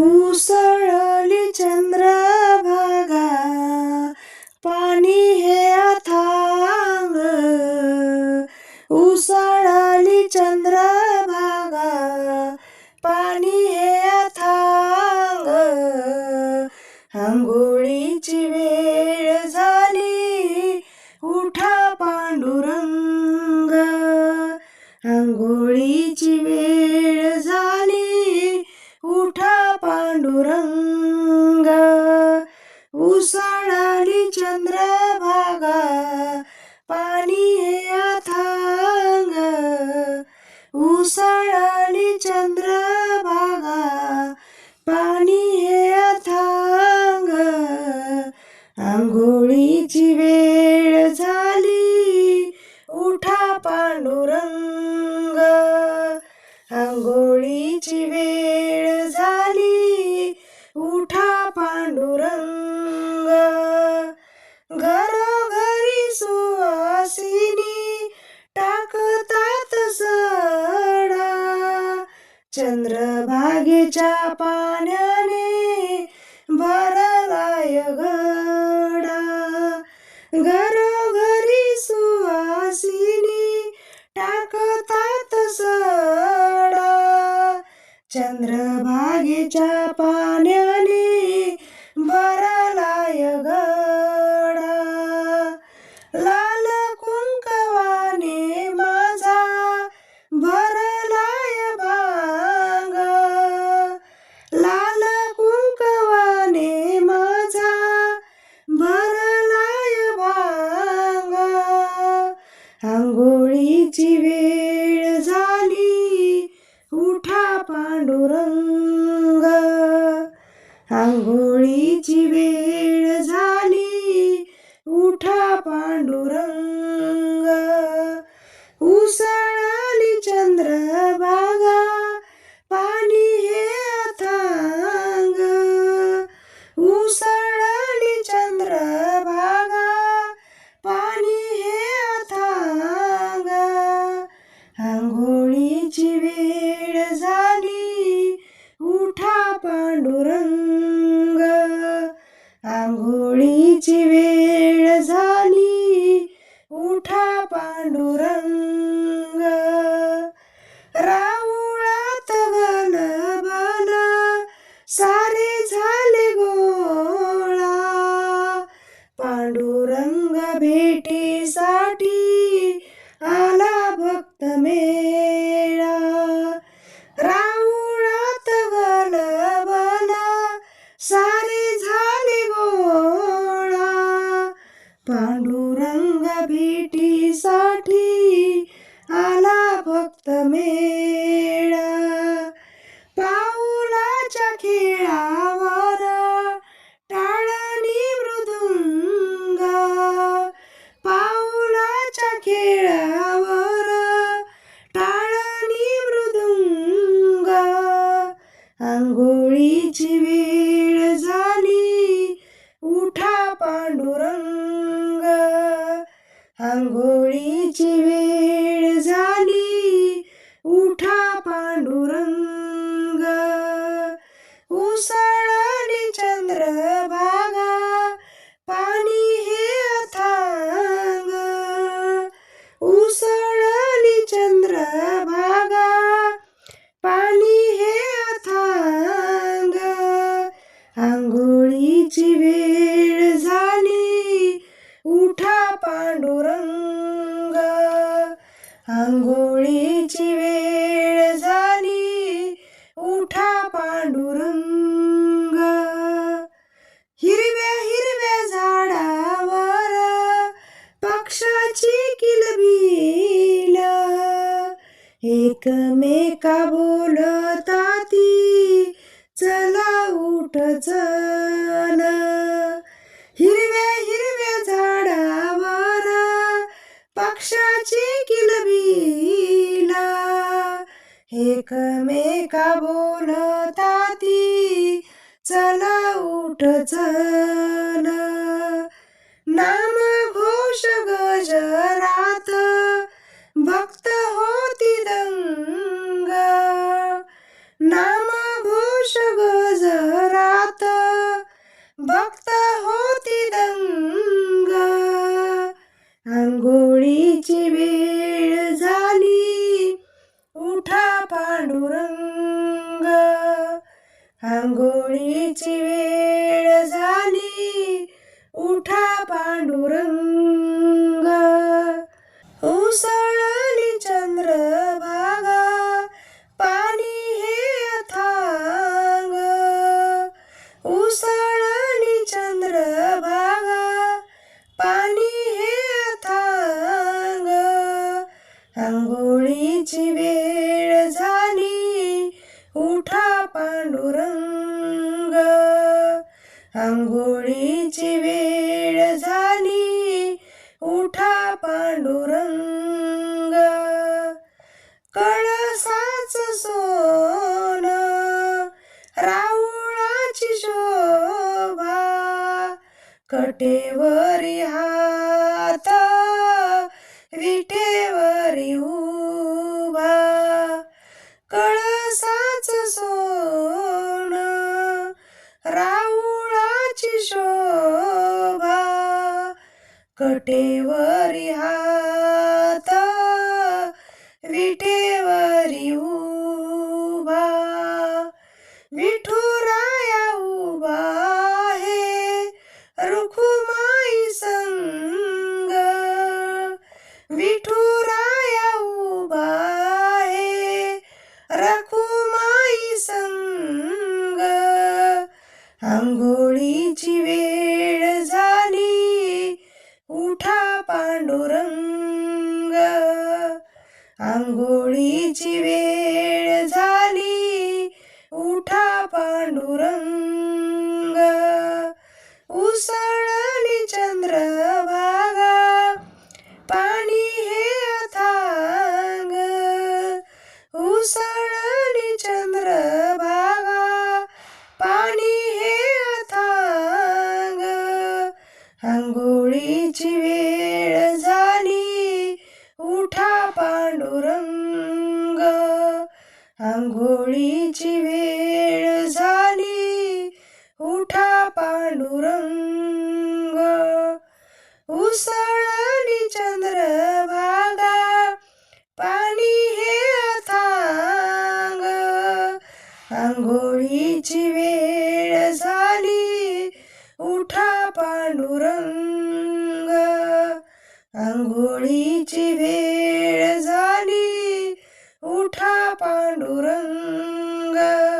उसळली चंद्रभागा पांडुरंग. उसळाली चंद्रभागा पाणी हे अथांग. उसळाली चंद्रभागा चंद्रभागेच्या पाण्याने भरलाय गडा. घरोघरी सुवासिनी टाकतात सडा. चंद्रभागेच्या पाण्याने आंघोळीची वेळ झाली. उठा पांडुरंग. उसळली चंद्रभागा. पाणी हे अथांग. उसळली चंद्रभागा. पाणी हे अथांग. आंघोळीची वेळ झाली. उठा पांडुरंग. खेळावर टाळणी मृदुंग. पाऊलाच्या खेळावर टाळणी मृदुंग. आंघोळीची वेळ झाली उठा पांडुरंग. आंघोळीची वेळ चल हिरव्या हिरव्या झाडावर पक्षाची किलबिल एकमेका बोलताती चला उठ चल. नाम घोष गजरात भक्त होती दंग. नाम घोष गजरात भक्त होती दंग आंघोळीची वेळ झाली. उठा पांडुरंग. आंघोळीची वेळ झाली. उठा पांडुरंग. आंघोळीची वेळ झाली. उठा पांडुरंग. कळसाच सोन. राऊळाची शोभा. कटेवरी हात. विटेवरी उ कटेवरी हात विटेवरी उभा विठुराया उभा हे रुखुमाई संग. विठुराया उभा आहे रखुमाई संग. आंघोळीची वेळ पांडुरंग. आंघोळीची वेळ झाली. उठा पांडुरंग. उसा उसळली चंद्रभागा पाणी हे अथांग. आंघोळीची वेळ झाली उठा पांडुरंग. आंघोळीची वेळ झाली उठा पांडुरंग.